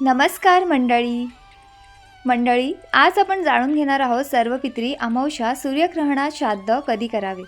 नमस्कार मंडळी. मंडळी आज आपण जाणून घेणार आहोत सर्व पित्री अमावस्या सूर्यग्रहणात श्राद्ध कधी करावे?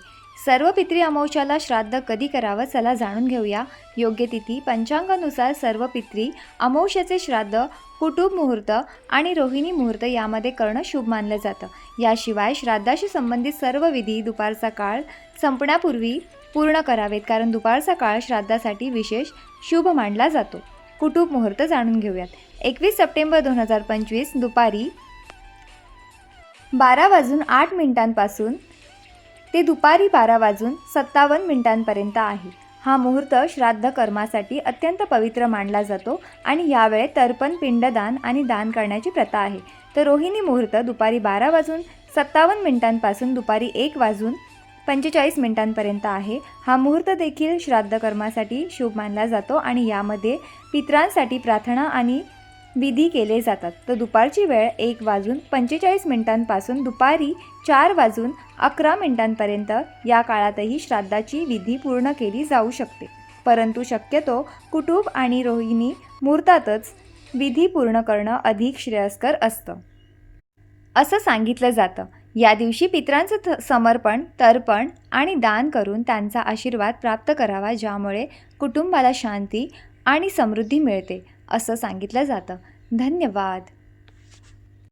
सर्व पित्री अमावस्याला श्राद्ध कधी करावं? चला जाणून घेऊया. योग्य तिथी पंचांगानुसार सर्व पित्री अमावस्याचे श्राद्ध कुटुंब मुहूर्त आणि रोहिणी मुहूर्त यामध्ये करणं शुभ मानलं जातं. याशिवाय श्राद्धाशी संबंधित सर्व विधी दुपारचा काळ संपण्यापूर्वी पूर्ण करावेत कारण दुपारचा काळ श्राद्धासाठी विशेष शुभ मानला जातो. कुटुंब मुहूर्त जाणून घेऊयात. एकवीस सप्टेंबर दोन हजार पंचवीस दुपारी बारा वाजून आठ मिनिटांपासून ते दुपारी बारा वाजून सत्तावन्न मिनिटांपर्यंत आहे. हा मुहूर्त श्राद्ध कर्मासाठी अत्यंत पवित्र मानला जातो आणि यावेळे तर्पण पिंडदान आणि दान करण्याची प्रथा आहे. तर रोहिणी मुहूर्त दुपारी बारा वाजून सत्तावन्न मिनिटांपासून दुपारी एक वाजून पंचेचाळीस मिनिटांपर्यंत आहे. हा मुहूर्त देखील श्राद्ध कर्मासाठी शुभ मानला जातो आणि यामध्ये पित्रांसाठी प्रार्थना आणि विधी केले जातात. तर दुपारची वेळ एक वाजून पंचेचाळीस मिनिटांपासून दुपारी चार वाजून अकरा मिनिटांपर्यंत या काळातही श्राद्धाची विधी पूर्ण केली जाऊ शकते. परंतु शक्यतो कुटुंब आणि रोहिणी मुहूर्तातच विधी पूर्ण करणं अधिक श्रेयस्कर असतं. असं सांगितलं जातं. या दिवशी पित्रांचं थ- समर्पण तर्पण आणि दान करून त्यांचा आशीर्वाद प्राप्त करावा ज्यामुळे कुटुंबाला शांती आणि समृद्धी मिळते असं सांगितलं जातं. धन्यवाद.